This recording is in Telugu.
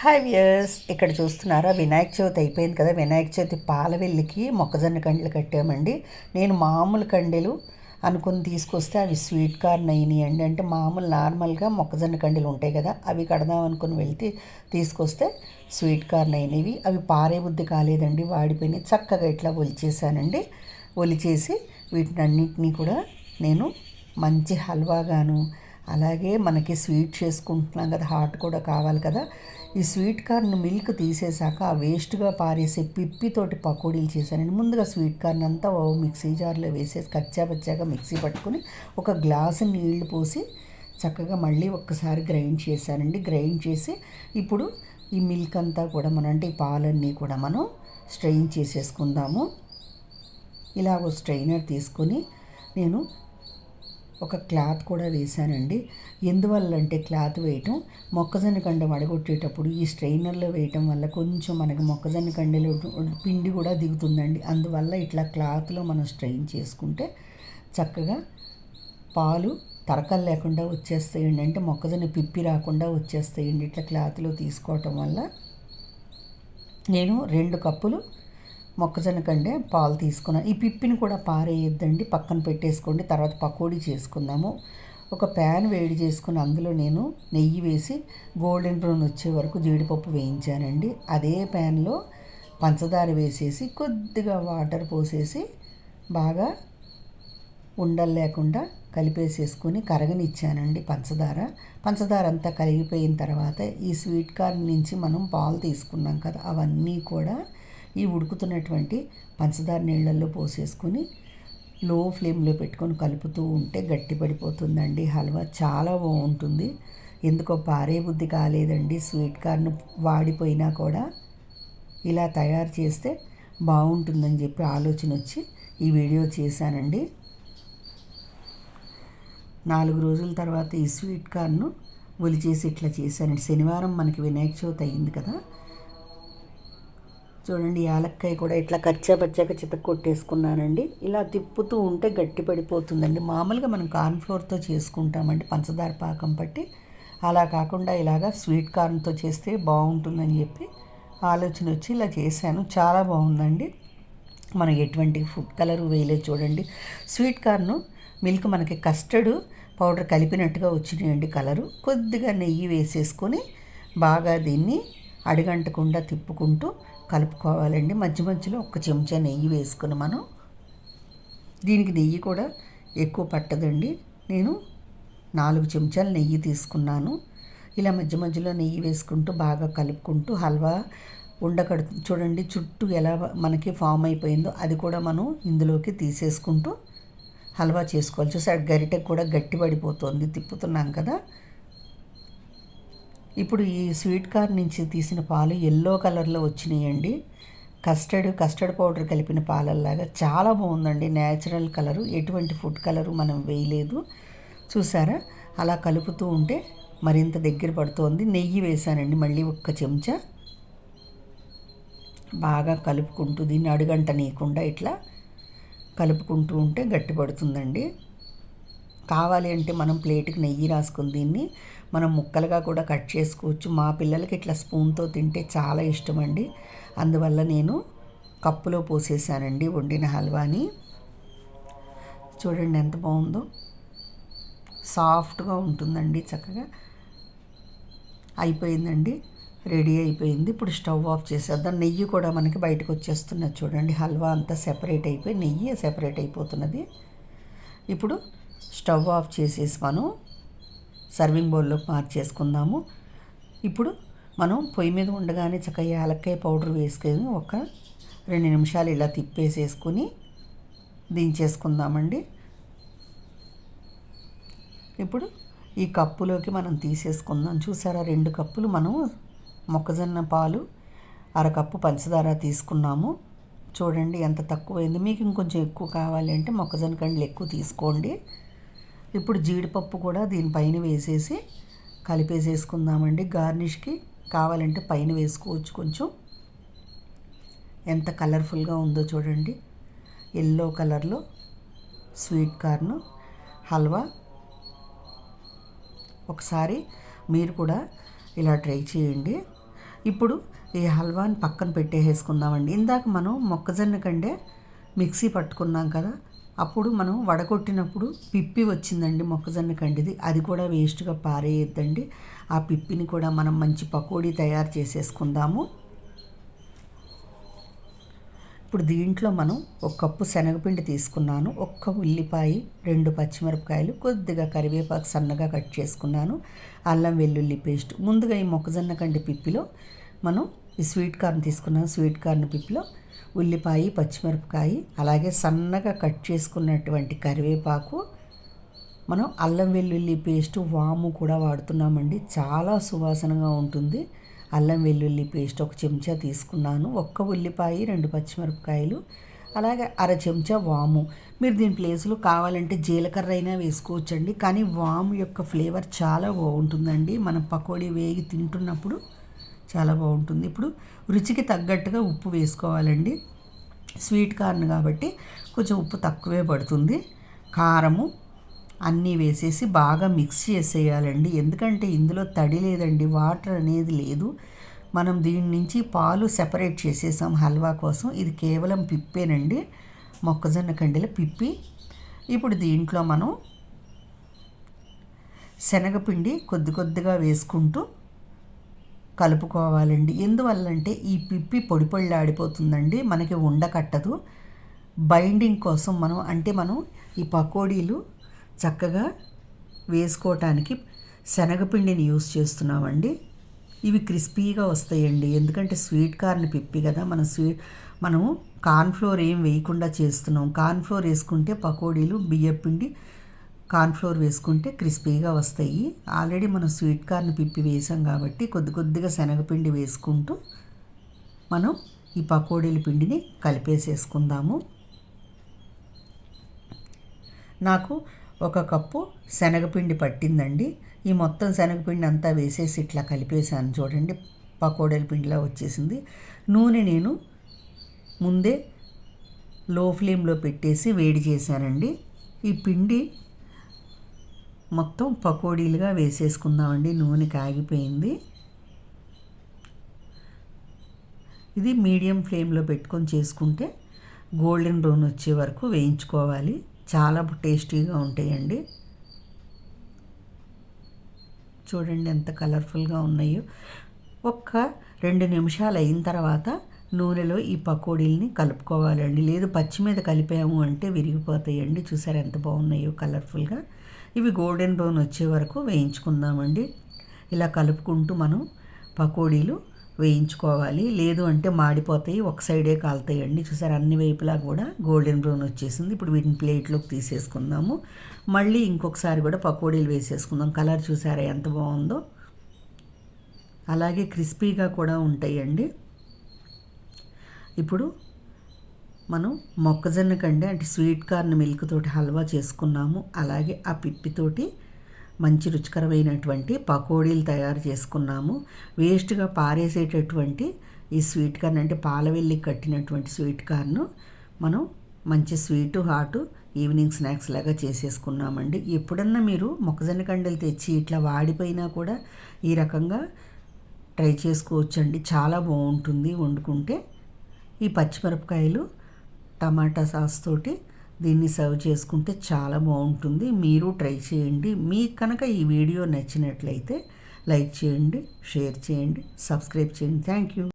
హాయ్ వ్యూయర్స్ ఇక్కడ చూస్తున్నారా? వినాయక చవితి అయిపోయింది కదా. వినాయక చవితి పాలవెల్లికి మొక్కజొన్న కండలు కట్టామండి. నేను మామూలు కండెలు అనుకుని తీసుకొస్తే అవి స్వీట్ కార్న్ అయినాయండి. అంటే మామూలు నార్మల్గా మొక్కజొన్న కండెలు ఉంటాయి కదా అవి కడదాం అనుకుని వెళ్తే తీసుకొస్తే స్వీట్ కార్న్ అయినవి. అవి పారే బుద్ధి కాలేదండి. వాడిపోయినాయి. చక్కగా ఇట్లా ఒలిచేసానండి. ఒలిచేసి వీటిని అన్నింటినీ కూడా నేను మంచి హల్వాగాను అలాగే మనకి స్వీట్ చేసుకుంటున్నాం కదా హాట్ కూడా కావాలి కదా ఈ స్వీట్ కార్న్ మిల్క్ తీసేసాక ఆ వేస్ట్గా పారేసే పిప్పితోటి పకోడీలు చేశానండి. ముందుగా స్వీట్ కార్న్ అంతా మిక్సీ జార్లో వేసేసి కచ్చాపచ్చాగా మిక్సీ పట్టుకుని ఒక గ్లాసు నీళ్ళు పోసి చక్కగా మళ్ళీ ఒక్కసారి గ్రైండ్ చేశానండి. గ్రైండ్ చేసి ఇప్పుడు ఈ మిల్క్ అంతా కూడా మనం అంటే ఈ పాలన్నీ కూడా మనం స్ట్రెయిన్ చేసేసుకుందాము. ఇలా ఒక స్ట్రైనర్ తీసుకొని నేను ఒక క్లాత్ కూడా వేశానండి. ఎందువల్ల అంటే క్లాత్ వేయటం మొక్కజొన్న కండ వడగొట్టేటప్పుడు ఈ స్ట్రైనర్లో వేయటం వల్ల కొంచెం మనకి మొక్కజొన్న కండెలో పిండి కూడా దిగుతుందండి. అందువల్ల ఇట్లా క్లాత్లో మనం స్ట్రెయిన్ చేసుకుంటే చక్కగా పాలు తరకలు లేకుండా వచ్చేస్తాయండి. అంటే మొక్కజొన్న పిప్పి రాకుండా వచ్చేస్తాయండి. ఇట్లా క్లాత్లో తీసుకోవటం వల్ల నేను రెండు కప్పులు మొక్కజొన్న కండే పాలు తీసుకున్నాను ఈ పిప్పిని కూడా పారేయద్దండి పక్కన పెట్టేసుకోండి తర్వాత పకోడీ చేసుకుందాము. ఒక ప్యాన్ వేడి చేసుకుని అందులో నేను నెయ్యి వేసి గోల్డెన్ బ్రౌన్ వచ్చే వరకు జీడిపప్పు వేయించానండి. అదే ప్యాన్లో పంచదార వేసేసి కొద్దిగా వాటర్ పోసేసి బాగా ఉండలు లేకుండా కలిపేసేసుకొని కరగనిచ్చానండి పంచదార. పంచదార అంతా కరిగిపోయిన తర్వాత ఈ స్వీట్ కార్న్ నుంచి మనం పాలు తీసుకున్నాం కదా అవన్నీ కూడా ఈ ఉడుకుతున్నటువంటి పంచదార నీళ్ళల్లో పోసేసుకొని లో ఫ్లేమ్లో పెట్టుకొని కలుపుతూ ఉంటే గట్టిపడిపోతుందండి. హల్వా చాలా బాగుంటుంది. ఎందుకో పారే బుద్ధి కాలేదండి. స్వీట్ కార్న్ వాడిపోయినా కూడా ఇలా తయారు చేస్తే బాగుంటుందని చెప్పి ఆలోచన వచ్చి ఈ వీడియో చేశానండి. నాలుగు రోజుల తర్వాత ఈ స్వీట్ కార్ను ఒలిచేసి ఇట్లా చేశానండి. శనివారం మనకి వినాయక చవితి అయింది కదా. చూడండి యాలక్కాయ కూడా ఇట్లా కచ్చా పచ్చాక చితక కొట్టేసుకున్నానండి. ఇలా తిప్పుతూ ఉంటే గట్టి పడిపోతుందండి. మామూలుగా మనం కార్న్ఫ్లోర్తో చేసుకుంటామండి పంచదార పాకం పట్టి. అలా కాకుండా ఇలాగా స్వీట్ కార్న్తో చేస్తే బాగుంటుందని చెప్పి ఆలోచన వచ్చి ఇలా చేశాను. చాలా బాగుందండి. మనం ఎటువంటి ఫుడ్ కలర్ వేయలేదు చూడండి. స్వీట్ కార్ను మిల్క్ మనకి కస్టర్డ్ పౌడర్ కలిపినట్టుగా వచ్చినాయండి కలరు. కొద్దిగా నెయ్యి వేసేసుకొని బాగా దీన్ని అడిగంటకుండా తిప్పుకుంటూ కలుపుకోవాలండి. మధ్య మధ్యలో ఒక చెంచా నెయ్యి వేసుకుని మనం దీనికి నెయ్యి కూడా ఎక్కువ పట్టదండి. నేను నాలుగు చెంచాలు నెయ్యి తీసుకున్నాను. ఇలా మధ్య మధ్యలో నెయ్యి వేసుకుంటూ బాగా కలుపుకుంటూ హల్వా ఉండకడు చూడండి చుట్టూ ఎలా మనకి ఫామ్ అయిపోయిందో అది కూడా మనం ఇందులోకి తీసేసుకుంటూ హల్వా చేసుకోవాలి. చూసాడు గరిటె కూడా గట్టిపడిపోతుంది తిప్పుతున్నాం కదా. ఇప్పుడు ఈ స్వీట్ కార్న్ నుంచి తీసిన పాలు ఎల్లో కలర్లో వచ్చినాయండి. కస్టర్డ్ కస్టర్డ్ పౌడర్ కలిపిన పాలల్లాగా చాలా బాగుందండి. న్యాచురల్ కలరు ఎటువంటి ఫుడ్ కలరు మనం వేయలేదు. చూసారా? అలా కలుపుతూ ఉంటే మరింత దగ్గర పడుతోంది. నెయ్యి వేసానండి మళ్ళీ ఒక్క చెంచా. బాగా కలుపుకుంటూ దీన్ని అడుగంట నీయకుండా ఇట్లా కలుపుకుంటూ ఉంటే గట్టి పడుతుందండి. కావాలి అంటే మనం ప్లేట్కి నెయ్యి రాసుకుని దీన్ని మనం ముక్కలుగా కూడా కట్ చేసుకోవచ్చు. మా పిల్లలకి ఇట్లా స్పూన్తో తింటే చాలా ఇష్టం అండి అందువల్ల నేను కప్పులో పోసేసానండి వండిన హల్వాని. చూడండి ఎంత బాగుందో. సాఫ్ట్గా ఉంటుందండి చక్కగా. అయిపోయిందండి. రెడీ అయిపోయింది. ఇప్పుడు స్టవ్ ఆఫ్ చేసేద్దాం. నెయ్యి కూడా మనకి బయటకు వచ్చేస్తున్నది చూడండి. హల్వా అంతా సెపరేట్ అయిపోయి నెయ్యి సెపరేట్ అయిపోతున్నది. ఇప్పుడు స్టవ్ ఆఫ్ చేసేసి మనం సర్వింగ్ బౌల్లోకి మార్చేసుకుందాము. ఇప్పుడు మనం పొయ్యి మీద ఉండగానే చక్కగా యాలక్కాయ పౌడర్ వేసుకొని ఒక రెండు నిమిషాలు ఇలా తిప్పేసేసుకుని దించేసుకుందామండి. ఇప్పుడు ఈ కప్పులోకి మనం తీసేసుకుందాం. చూసారా రెండు కప్పులు మనం మొక్కజొన్న పాలు అరకప్పు పంచదార తీసుకున్నాము. చూడండి ఎంత తక్కువైంది. మీకు ఇంకొంచెం ఎక్కువ కావాలి అంటే మొక్కజొన్న కండ్లు ఎక్కువ తీసుకోండి. ఇప్పుడు జీడిపప్పు కూడా దీనిపైన వేసేసి కలిపేసేసుకుందామండి. గార్నిష్కి కావాలంటే పైన వేసుకోవచ్చు కొంచెం. ఎంత కలర్ఫుల్గా ఉందో చూడండి. ఎల్లో కలర్లో స్వీట్ కార్న్ హల్వా. ఒకసారి మీరు కూడా ఇలా ట్రై చేయండి. ఇప్పుడు ఈ హల్వాని పక్కన పెట్టేసుకుందామండి ఇందాక మనం మొక్కజొన్న కంటే మిక్సీ పట్టుకున్నాం కదా అప్పుడు మనం వడగొట్టినప్పుడు పిప్పి వచ్చిందండి మొక్కజొన్న కండిది. అది కూడా వేస్ట్గా పారేయద్దండి. ఆ పిప్పిని కూడా మనం మంచి పకోడీ తయారు చేసేసుకుందాము. ఇప్పుడు దీంట్లో మనం ఒక కప్పు శనగపిండి తీసుకున్నాను. ఒక్క ఉల్లిపాయ రెండు పచ్చిమిరపకాయలు కొద్దిగా కరివేపాకు సన్నగా కట్ చేసుకున్నాను. అల్లం వెల్లుల్లి పేస్ట్. ముందుగా ఈ మొక్కజొన్న కండి పిప్పిలో మనం ఈ స్వీట్ కార్న్ తీసుకున్నాను. స్వీట్ కార్న్ పిప్పిలో ఉల్లిపాయ పచ్చిమిరపకాయ అలాగే సన్నగా కట్ చేసుకున్నటువంటి కరివేపాకు. మనం అల్లం వెల్లుల్లి పేస్ట్ వాము కూడా వాడుతున్నామండి. చాలా సువాసనగా ఉంటుంది. అల్లం వెల్లుల్లి పేస్ట్ ఒక చెంచా తీసుకున్నాను. ఒక్క ఉల్లిపాయ రెండు పచ్చిమిరపకాయలు అలాగే అర చెంచా వాము. మీరు దీని ప్లేస్లో కావాలంటే జీలకర్ర అయినా వేసుకోవచ్చండి. కానీ వాము యొక్క ఫ్లేవర్ చాలా బాగుంటుందండి. మనం పకోడీ వేగి తింటున్నప్పుడు చాలా బాగుంటుంది. ఇప్పుడు రుచికి తగ్గట్టుగా ఉప్పు వేసుకోవాలండి. స్వీట్ కార్న్ కాబట్టి కొంచెం ఉప్పు తక్కువే పడుతుంది. కారము అన్నీ వేసేసి బాగా మిక్స్ చేసేయాలండి. ఎందుకంటే ఇందులో తడి లేదండి వాటర్ అనేది లేదు. మనం దీని నుంచి పాలు సెపరేట్ చేసేసాం హల్వా కోసం. ఇది కేవలం పిప్పేనండి. మొక్కజొన్న కండెల పిప్పి. ఇప్పుడు దీంట్లో మనం శనగపిండి కొద్ది కొద్దిగా వేసుకుంటూ కలుపుకోవాలండి. ఎందువల్లంటే ఈ పిప్పి పొడి పొళ్ళాడిపోతుందండి మనకి ఉండకట్టదు బైండింగ్ కోసం మనం అంటే మనం ఈ పకోడీలు చక్కగా వేసుకోవటానికి శనగపిండిని యూస్ చేస్తున్నామండి. ఇవి క్రిస్పీగా వస్తాయండి. ఎందుకంటే స్వీట్ కార్న్ పిప్పి కదా. మనం స్వీట్ మనము కార్న్ఫ్లోర్ ఏం వేయకుండా చేస్తున్నాం. కార్న్ఫ్లోర్ వేసుకుంటే పకోడీలు బియ్యపిండి కార్న్ఫ్లోర్ వేసుకుంటే క్రిస్పీగా వస్తాయి. ఆల్రెడీ మనం స్వీట్ కార్న్ పిప్పి వేసాం కాబట్టి కొద్ది కొద్దిగా శనగపిండి వేసుకుంటూ మనం ఈ పకోడీల పిండిని కలిపేసేసుకుందాము. నాకు ఒక కప్పు శనగపిండి పట్టిందండి. ఈ మొత్తం శనగపిండి అంతా వేసేసి ఇట్లా కలిపేసాను చూడండి పకోడీల పిండిలా వచ్చేసింది. నూనె నేను ముందే లో ఫ్లేమ్లో పెట్టేసి వేడి చేశానండి. ఈ పిండి మొత్తం పకోడీలుగా వేసేసుకుందామండి. నూనె కాగిపోయింది. ఇది మీడియం ఫ్లేమ్లో పెట్టుకొని చేసుకుంటే గోల్డెన్ బ్రౌన్ వచ్చే వరకు వేయించుకోవాలి. చాలా టేస్టీగా ఉంటాయండి. చూడండి ఎంత కలర్ఫుల్గా ఉన్నాయో. ఒక్క రెండు నిమిషాలు అయిన తర్వాత నూనెలో ఈ పకోడీలని కలుపుకోవాలండి. లేదు పచ్చి మీద కలిపాము అంటే విరిగిపోతాయండి. చూసారు ఎంత బాగున్నాయో కలర్ఫుల్గా. ఇవి గోల్డెన్ బ్రౌన్ వచ్చే వరకు వేయించుకుందామండి. ఇలా కలుపుకుంటూ మనం పకోడీలు వేయించుకోవాలి. లేదు అంటే మాడిపోతాయి ఒక సైడే కాలుతాయండి. చూసారు అన్ని వైపులా కూడా గోల్డెన్ బ్రౌన్ వచ్చేసింది. ఇప్పుడు వీటిని ప్లేట్లోకి తీసేసుకుందాము. మళ్ళీ ఇంకొకసారి కూడా పకోడీలు వేసేసుకుందాం. కలర్ చూసారా ఎంత బాగుందో. అలాగే క్రిస్పీగా కూడా ఉంటాయండి. ఇప్పుడు మనం మొక్కజొన్న కండి అంటే స్వీట్ కార్న్ మిల్క్ తోటి హల్వా చేసుకున్నాము. అలాగే ఆ పిప్పితోటి మంచి రుచికరమైనటువంటి పకోడీలు తయారు చేసుకున్నాము. వేస్ట్గా పారేసేటటువంటి ఈ స్వీట్ కార్న్ అంటే పాలవెల్లి కట్టినటువంటి స్వీట్ కార్ను మనం మంచి స్వీటు హాటు ఈవినింగ్ స్నాక్స్ లాగా చేసేసుకున్నామండి. ఎప్పుడన్నా మీరు మొక్కజొన్న కండలు తెచ్చి ఇట్లా వాడిపోయినా కూడా ఈ రకంగా ట్రై చేసుకోవచ్చండి. చాలా బాగుంటుంది వండుకుంటే. ఈ పచ్చిమిరపకాయలు టమాటా సాస్ తోటి దీన్ని సర్వ్ చేసుకుంటే చాలా బాగుంటుంది. మీరు ట్రై చేయండి. మీకు కనుక ఈ వీడియో నచ్చినట్లయితే లైక్ చేయండి షేర్ చేయండి సబ్స్క్రైబ్ చేయండి. Thank you.